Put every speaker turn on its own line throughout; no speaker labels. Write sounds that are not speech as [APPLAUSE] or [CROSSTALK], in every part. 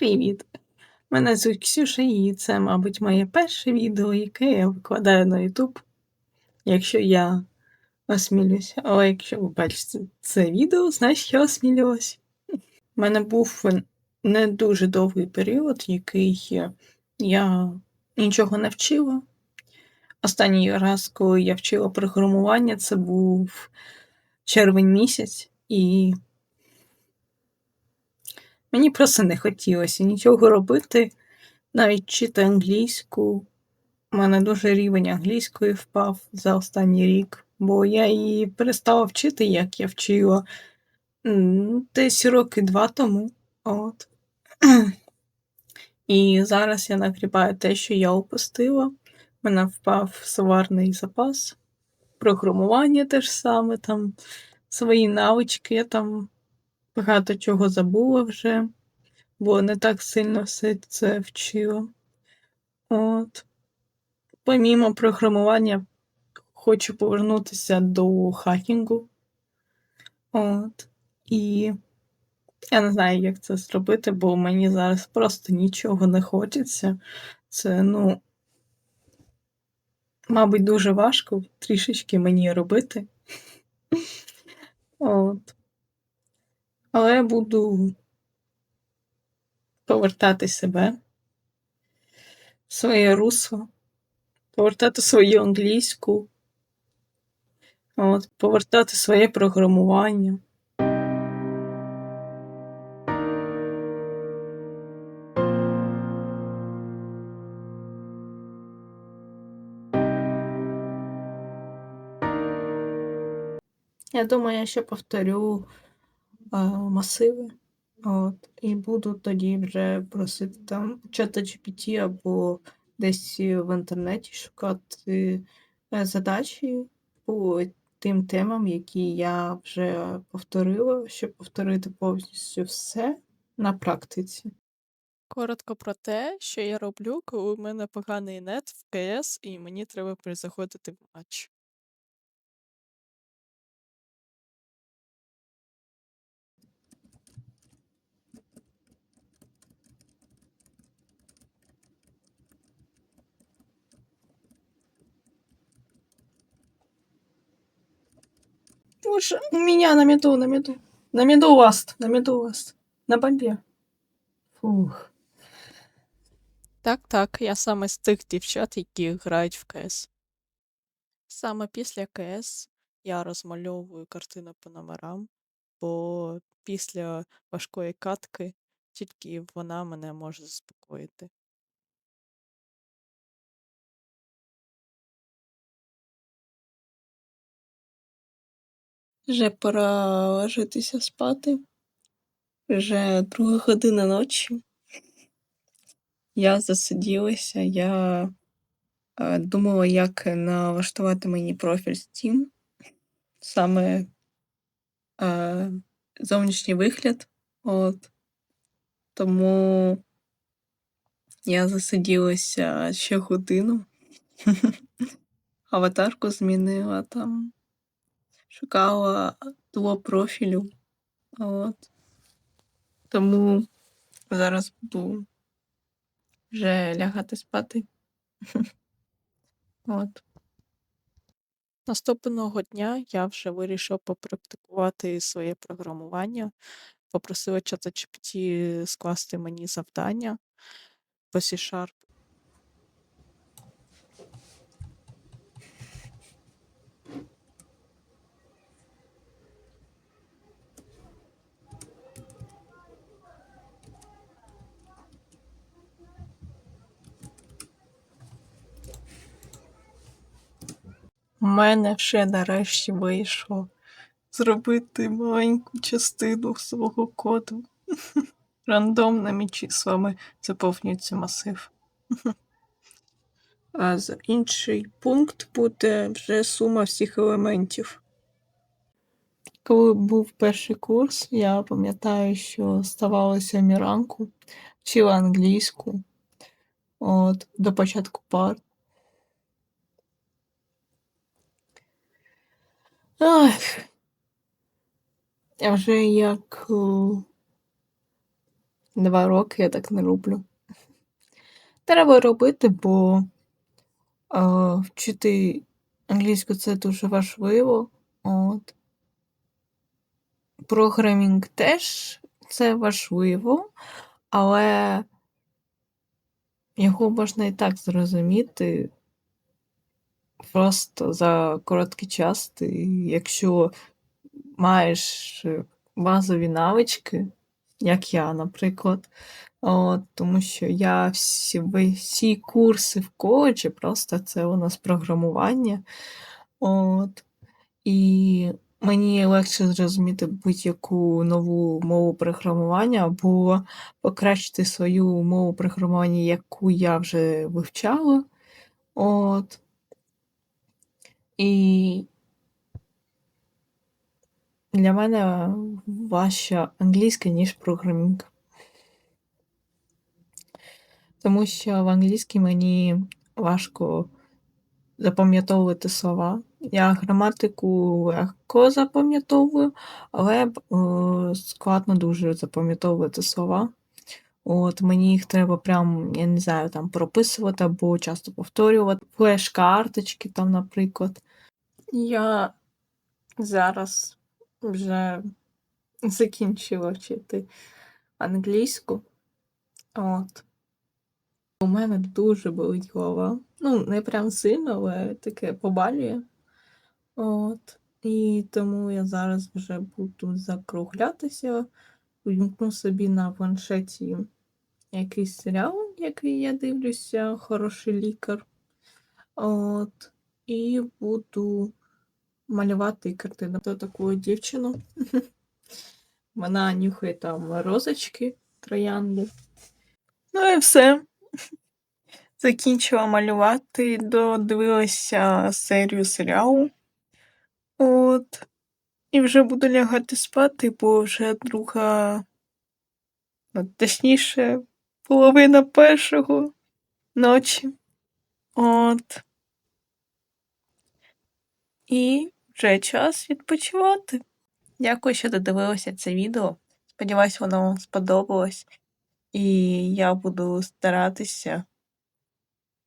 Привіт! Мене звуть Ксюша, і це, мабуть, моє перше відео, яке я викладаю на YouTube. Якщо я осмілюся, але якщо ви бачите це відео, значить я осмілювалась. У мене був не дуже довгий період, який я нічого не вчила. Останній раз, коли я вчила програмування, це був червень місяць, і Мені просто не хотілося нічого робити, навіть вчити англійську. У мене дуже рівень англійської впав за останній рік, бо я її перестала вчити, як я вчила десь роки два тому. От. І зараз я нагрібаю те, що я опустила. У мене впав словарний запас, програмування теж саме, там свої навички, я там багато чого забула вже, бо не так сильно все це вчила. От. Помімо програмування, хочу повернутися до хакінгу. От. І я не знаю, як це зробити, бо мені зараз просто нічого не хочеться. Це, ну, мабуть, дуже важко трішечки мені робити. [LAUGHS] От. Але буду повертати себе, своє русло, повертати свою англійську, от, повертати своє програмування. Я думаю, я ще повторю масиви. От, І буду тоді вже просити там чата GPT або десь в інтернеті шукати е, задачі по тим темам, які я вже повторила, щоб повторити повністю все на практиці.
Коротко про те, що я роблю, коли у мене поганий нет в КС, і мені треба перезаходити в матч.
Лучше у меня на меду, на меду. На меду ласт, на меду ласт. На бомбе. Фух.
Так, так, я саме з тих дівчат, які грають в КС. Саме після КС я розмальовую картину по номерам, бо після важкої катки тільки вона мене може заспокоїти.
Вже пора ложитися спати. Вже друга година ночі. Я засиділася, я е, думала, як налаштувати мені профіль Steam. Саме е, зовнішній вигляд. От. Тому я засиділася ще годину. [LAUGHS] Аватарку змінила там шукала твого профілю. От. Тому зараз буду вже лягати спати. [LAUGHS] От.
Наступного дня я вже вирішив попрактикувати своє програмування, попросила ChatGPT скласти мені завдання по C-Sharp.
У мене ще нарешті вийшло зробити маленьку частину свого коду. [LAUGHS] Рандомними числами заповнюється масив. А за інший пункт буде вже сума всіх елементів. Коли був перший курс, я пам'ятаю, що ставалося міранку, вчила англійську от, до початку пар. Ах. Вже як два роки я так не роблю. Треба робити, бо е, вчити англійську це дуже важливо. От. Програмінг теж це важливо, але його можна і так зрозуміти просто за короткий час. Ти, якщо маєш е, базові навички, як я, наприклад. От, тому що я всі, всі курси в коледжі, просто це у нас програмування. От, і мені легше зрозуміти будь-яку нову мову програмування або покращити свою мову програмування, яку я вже вивчала. От. І для мене важча англійська, ніж програмінг. Тому що в англійській мені важко запам'ятовувати слова. Я граматику легко запам'ятовую, але е, складно дуже запам'ятовувати слова. От мені їх треба прям, я не знаю, там прописувати або часто повторювати. Флеш-карточки там, наприклад. Я зараз вже закінчила вчити англійську. От. У мене дуже болить голова. Ну, не прям сильно, але таке побалює. От. І тому я зараз вже буду закруглятися, увімкну собі на планшеті якийсь серіал, який я дивлюся, хороший лікар. От. І буду малювати картину. То таку дівчину. [LAUGHS] Вона нюхає там розочки, троянди. Ну і все. [LAUGHS] Закінчила малювати, додивилася серію серіалу. От. І вже буду лягати спати, бо вже друга, ну, точніше, половина першого ночі. От. І вже час відпочивати. Дякую, що додивилися це відео. Сподіваюсь, воно вам сподобалось. І я буду старатися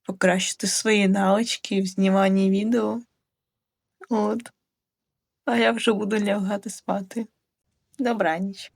покращити свої навички в зніманні відео. От. А я вже буду лягати спати. Добраніч.